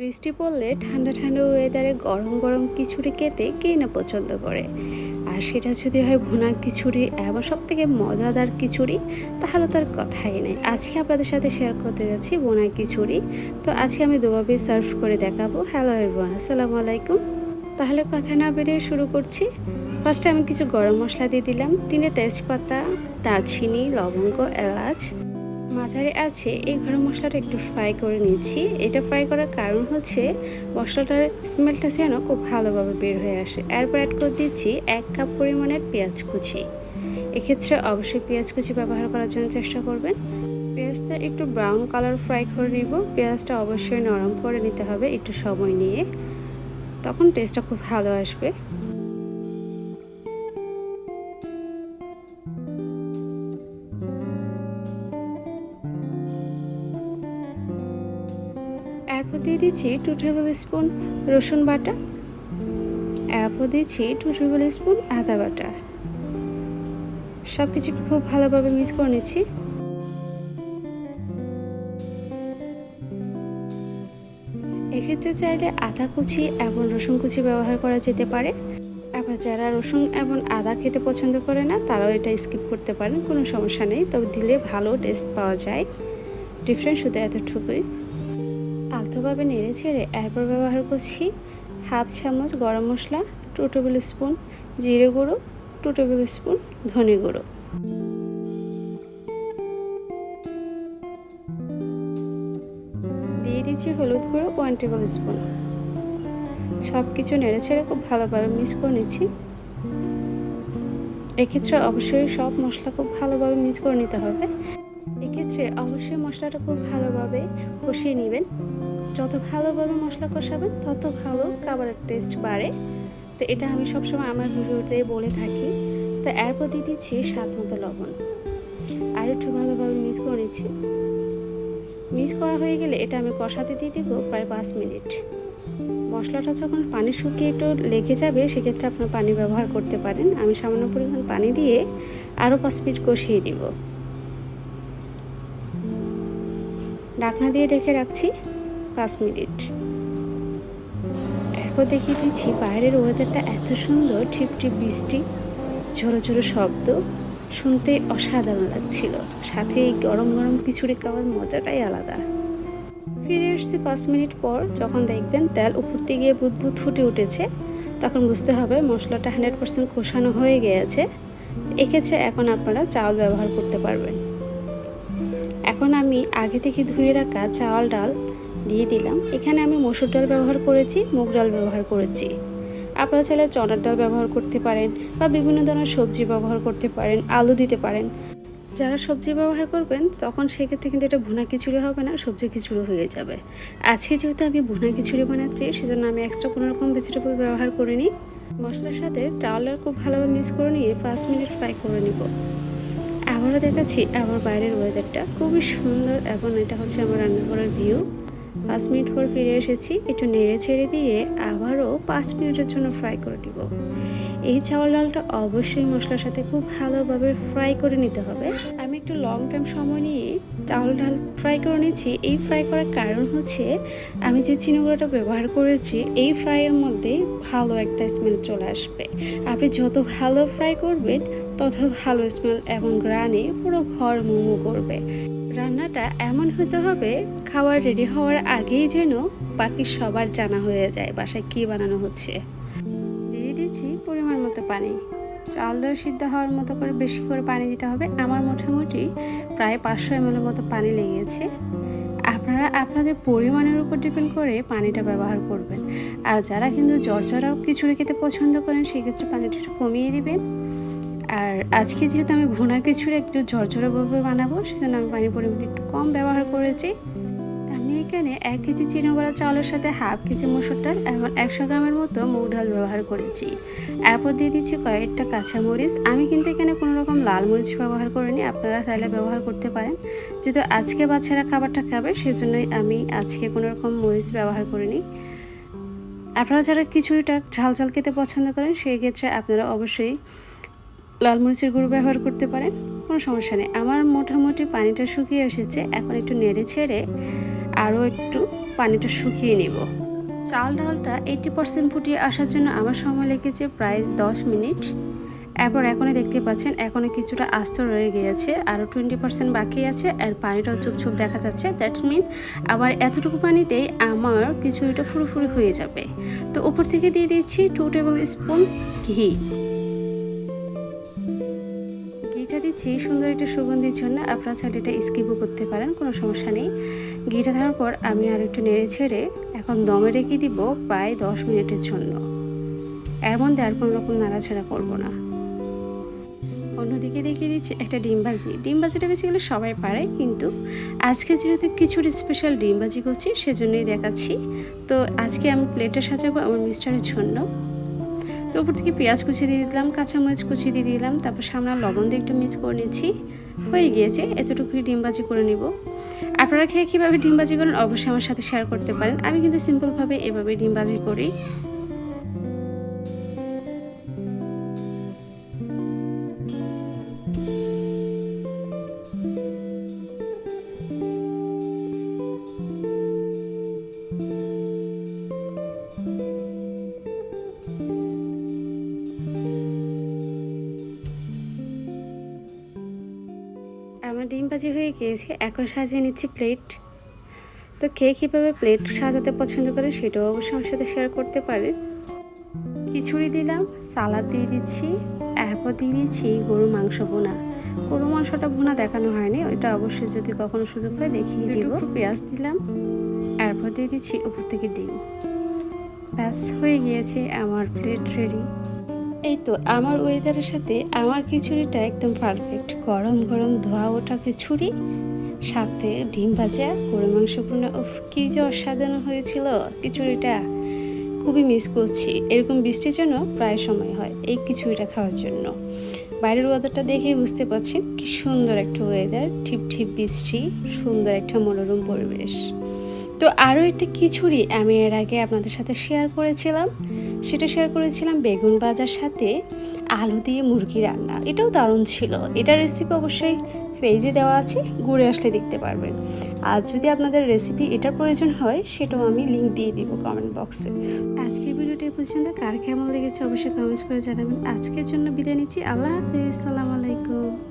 বৃষ্টি পড়লে ঠান্ডা ঠান্ডা ওয়েদারে গরম গরম খিচুড়ি খেতে কে না পছন্দ করে? আর সেটা যদি হয় ভুনা খিচুড়ি এবং সব থেকে মজাদার খিচুড়ি, তাহলে তার কথাই নেই। আজকে আপনাদের সাথে শেয়ার করতে যাচ্ছি বোনা খিচুড়ি। তো আজকে আমি দুভাবে সার্ভ করে দেখাবো। হ্যালো এভরিওয়ান আসসালামু আলাইকুম। তাহলে কথা না বেরিয়ে শুরু করছি। ফার্স্টে আমি কিছু গরম মশলা দিয়ে দিলাম। তিনে তেজপাতা, দারচিনি, লবঙ্গ, এলাচ মাঝারে আছে, এই গরম মশলাটা একটু ফ্রাই করে নিচ্ছি। এটা ফ্রাই করার কারণ হচ্ছে, মশলাটার স্মেলটা যেন খুব ভালোভাবে বের হয়ে আসে। এরপর অ্যাড করে দিচ্ছি এক কাপ পরিমাণের পেঁয়াজ কুচি। এক্ষেত্রে অবশ্যই পেঁয়াজ কুচি ব্যবহার করার জন্য চেষ্টা করবেন। পেঁয়াজটা একটু ব্রাউন কালার ফ্রাই করে নিব। পেঁয়াজটা অবশ্যই নরম করে নিতে হবে একটু সময় নিয়ে। তখন টেস্টটা খুব ভালো আসবে। দিয়ে দিচ্ছি টু টেবিল স্পুন রসুন বাটা এরপর দিচ্ছি টু টেবিল স্পুন আদা বাটা। সব কিছু খুব ভালোভাবে মিক্স করে নিচ্ছি। এক্ষেত্রে চাইলে আদা কুচি এবং রসুন কুচি ব্যবহার করা যেতে পারে। আবার যারা রসুন এবং আদা খেতে পছন্দ করে না, তারাও এটা স্কিপ করতে পারেন, কোনো সমস্যা নেই। তবে দিলে ভালো টেস্ট পাওয়া যায়। ডিফারেন্ট শুধু এতটুকুই। আলতোভাবে নেড়ে ছেড়ে এরপর ব্যবহার করছি। হাফ চামচ গরম মশলা টু টেবিল স্পুন জিরে গুঁড়ো টু টেবিল স্পুন ধনে গুঁড়ো। দিয়ে দিচ্ছি হলুদ গুঁড়ো ওয়ান টেবিল স্পুন সব কিছু নেড়ে ছেড়ে খুব ভালোভাবে মিক্স করে নিচ্ছি। এক্ষেত্রে অবশ্যই সব মশলা খুব ভালোভাবে মিক্স করে নিতে হবে। এক্ষেত্রে অবশ্যই মশলাটা খুব ভালোভাবে কষিয়ে নেবেন। যত ভালোভাবে মশলা কষাবেন, তত ভালো খাবারের টেস্ট বাড়ে। তো এটা আমি সবসময় আমার ভিডিওতে বলে থাকি। তো এরপর দিয়ে দিচ্ছি স্বাদ মতো লবণ। আর একটু ভালোভাবে মিক্স করে নিচ্ছি। মিক্স করা হয়ে গেলে এটা আমি কষাতে দিয়ে দেবো প্রায় পাঁচ মিনিট। মশলাটা যখন পানি শুকিয়ে একটু লেগে যাবে, সেক্ষেত্রে আপনার পানি ব্যবহার করতে পারেন। আমি সামান্য পরিমাণ পানি দিয়ে আরও পাঁচ মিনিট কষিয়ে দিব ঢাকনা দিয়ে রেখে রাখছি পাঁচ মিনিট। এরপর দেখিয়ে দিচ্ছি বাইরের ওয়েদারটা এত সুন্দর টিপ বৃষ্টি, ঝোড়ো ঝোড়ো শব্দ, শুনতে অসাধারণ লাগছিল। সাথে এই গরম গরম খিচুড়ি খাওয়ার মজাটাই আলাদা। ফিরে এসছি পাঁচ মিনিট পর, যখন দেখবেন তেল উপর গিয়ে বুদবুদ ফুটে উঠেছে, তখন বুঝতে হবে মশলাটা হান্ড্রেড পার্সেন্ট কষানো হয়ে গিয়েছে। এক্ষেত্রে এখন আপনারা চাউল ব্যবহার করতে পারবেন। এখন আমি আগে থেকে ধুয়ে রাখা চাল, ডাল দিয়ে দিলাম। এখানে আমি মসুর ডাল ব্যবহার করেছি, মুগ ডাল ব্যবহার করেছি। আপনারা চাইলে চনার ডাল ব্যবহার করতে পারেন বা বিভিন্ন ধরনের সবজি ব্যবহার করতে পারেন, আলু দিতে পারেন। যারা সবজি ব্যবহার করবেন, তখন সেক্ষেত্রে কিন্তু এটা ভুনা খিচুড়ি হবে না, সবজি খিচুড়ি হয়ে যাবে। আজকে যেহেতু আমি ভুনা খিচুড়ি বানাচ্ছি, সেজন্য আমি এক্সট্রা কোনো রকম ভেজিটেবল ব্যবহার করিনি। মশলার সাথে চাউলের খুব ভালোভাবে মিক্স করে নিয়ে পাঁচ মিনিট ফ্রাই করে নিব। আবারও দেখাচ্ছি আমার বাইরের ওয়েদারটা খুবই সুন্দর এবং এটা হচ্ছে আমার রান্নাঘরের ভিউ পাঁচ মিনিট পর ফিরে এসেছি, একটু নেড়ে ছেড়ে দিয়ে আবারও পাঁচ মিনিটের জন্য ফ্রাই করে দিব এই চাওয়াল ডালটা অবশ্যই মশলার সাথে খুব ভালোভাবে ফ্রাই করে নিতে হবে। আমি একটু লং টাইম সময় নিয়ে চাউল ডাল ফ্রাই করে নিচ্ছি এই ফ্রাই করার কারণ হচ্ছে আমি যে চিনিগুলোটা ব্যবহার করেছি, এই ফ্রাইয়ের মধ্যে ভালো একটা স্মেল চলে আসবে। আপনি যত ভালো ফ্রাই করবেন, তত ভালো স্মেল এবং গ্রানে পুরো ঘর মোমো করবে। রান্নাটা এমন হতে হবে খাবার রেডি হওয়ার আগেই যেন বাকি সবার জানা হয়ে যায়, বাসায় কী বানানো হচ্ছে। দিয়ে দিচ্ছি পরিমাণ মতো পানি। ডাল সিদ্ধ হওয়ার মতো করে বেশি করে পানি দিতে হবে। আমার মোটামুটি প্রায় পাঁচশো এমএলের মতো পানি লেগেছে। আপনারা আপনাদের পরিমাণের উপর ডিপেন্ড করে পানিটা ব্যবহার করবেন। আর যারা কিন্তু জর্জরাও খিচুড়ি খেতে পছন্দ করেন, সেক্ষেত্রে পানিটা একটু কমিয়ে দিবেন। আর আজকে যেহেতু আমি ভুনা খিচুড়ি একটু ঝরঝরেভাবে বানাবো, সেজন্য আমি পানির পরিমাণ একটু কম ব্যবহার করেছি। এখানে এক কেজি চিনাগড়া চাউলের সাথে হাফ কেজি মসুর ডাল এবং একশো গ্রামের মতো মুগ ডাল ব্যবহার করেছি। এরপর দিয়ে দিচ্ছি কয়েকটা কাঁচামরিচ। আমি কিন্তু এখানে কোনো রকম লাল মরিচ ব্যবহার করিনি, আপনারা তাহলে ব্যবহার করতে পারেন। যেহেতু আজকে বাচ্চারা খাবারটা খাবে, সেজন্যই আমি আজকে কোনো রকম মরিচ ব্যবহার করিনি। আপনারা যারা খিচুড়িটা ঝাল ঝাল খেতে পছন্দ করেন, সেই ক্ষেত্রে আপনারা অবশ্যই লাল মরিচের গুঁড়ো ব্যবহার করতে পারেন। কোনো সমস্যা নেই। আমার মোটামুটি পানিটা শুকিয়ে এসেছে, এখন একটু নেড়ে ছেড়ে আরও একটু পানিটা শুকিয়ে নেব। চাল ডালটা এইটি পার্সেন্ট ফুটিয়ে আসার জন্য আমার সময় লেগেছে প্রায় দশ মিনিট। এরপর এখনই দেখতে পাচ্ছেন এখনও কিছুটা আস্ত রয়ে গিয়েছে, আরও টোয়েন্টি পার্সেন্ট বাকি আছে, আর পানিটাও চুপ চুপ দেখা যাচ্ছে। দ্যাটস মিন আবার এতটুকু পানিতেই আমার কিছুটা ফুরুফুরি হয়ে যাবে। তো উপর থেকে দিয়ে দিচ্ছি টু টেবিল স্পুন ঘি। দিচ্ছি সুন্দর একটা সুগন্ধির জন্য। আপনারা চাইলে এটা স্কিপও করতে পারেন, কোনো সমস্যা নেই। ঘিটা দেওয়ার পর আমি আর একটু নেড়ে ছেড়ে এখন দমে রেখে দিব প্রায় দশ মিনিটের জন্য। এর মধ্যে আর কোনো রকম নাড়াচাড়া করব না। অন্যদিকে দেখিয়ে দিচ্ছি একটা ডিমবাজি ডিমবাজিটা বেসিক্যালি সবাই পারে, কিন্তু আজকে যেহেতু কিছুর স্পেশাল ডিমবাজি করছি, সেজন্যই দেখাচ্ছি। তো আজকে আমি প্লেটে সাজাবো আমার মিস্টারের জন্য। তো উপর থেকে পেঁয়াজ কুচি দিয়ে দিলাম, কাঁচামরিচ কুচি দিয়ে দিলাম, তারপর সামনে লবণ দিয়ে একটু মিক্স করে নিচ্ছি। হয়ে গিয়েছে, এতটুকুই ডিম ডিমবাজি করে নিব। আপনারা খেয়ে কীভাবে ডিম ডিমবাজি করেন অবশ্যই আমার সাথে শেয়ার করতে পারেন। আমি কিন্তু সিম্পলভাবে এভাবে ডিম ডিমবাজি করি। ভাজি হয়ে গিয়েছে এখন সাজিয়ে নিচ্ছি প্লেট তো কে কীভাবে প্লেট সাজাতে পছন্দ করে সেটাও অবশ্যই আমার সাথে শেয়ার করতে পারে। খিচুড়ি দিলাম সালাদ দিয়ে দিচ্ছি এরপর দিয়ে দিচ্ছি গরুর মাংস বোনা গরু মাংসটা ভুনা দেখানো হয়নি ওইটা অবশ্যই যদি কখনো সুযোগ হয় দেখিয়ে দিব। পেঁয়াজ দিলাম। এরপর দিয়ে দিচ্ছি উপর থেকে ডিম। ব্যাস হয়ে গিয়েছে আমার প্লেট রেডি এই তো আমার ওয়েদারের সাথে আমার খিচুড়িটা একদম পারফেক্ট গরম গরম ধোয়া ওঠা খিচুড়ি, সাথে ডিম ভাজা, গরু মাংস ভুনা। উফ, কি যে অসাধারণ হয়েছিল খিচুড়িটা। খুবই মিস করছি। এরকম বৃষ্টির জন্য প্রায় সময় হয় এই খিচুড়িটা খাওয়ার জন্য। বাইরের ওয়েদারটা দেখেই বুঝতে পারছেন কি সুন্দর একটা ওয়েদার ঠিপ ঠিপ বৃষ্টি, সুন্দর একটা মনোরম পরিবেশ। তো আরও একটা খিচুড়ি আমি এর আগে আপনাদের সাথে শেয়ার করেছিলাম। সেটা শেয়ার করেছিলাম বেগুন ভাজার সাথে আলু দিয়ে মুরগি রান্না। এটাও দারুণ ছিল। এটার রেসিপি অবশ্যই পেজে দেওয়া আছে, ঘুরে আসলে দেখতে পারবেন। আর যদি আপনাদের রেসিপি এটার প্রয়োজন হয়, সেটাও আমি লিঙ্ক দিয়ে দিব কমেন্ট বক্সে আজকের ভিডিওটি পর্যন্ত। কার কেমন লেগেছে অবশ্যই কমেন্টস করে জানাবেন। আজকের জন্য বিদায় নিচ্ছি। আল্লাহ হাফিজ। সালাম আলাইকুম।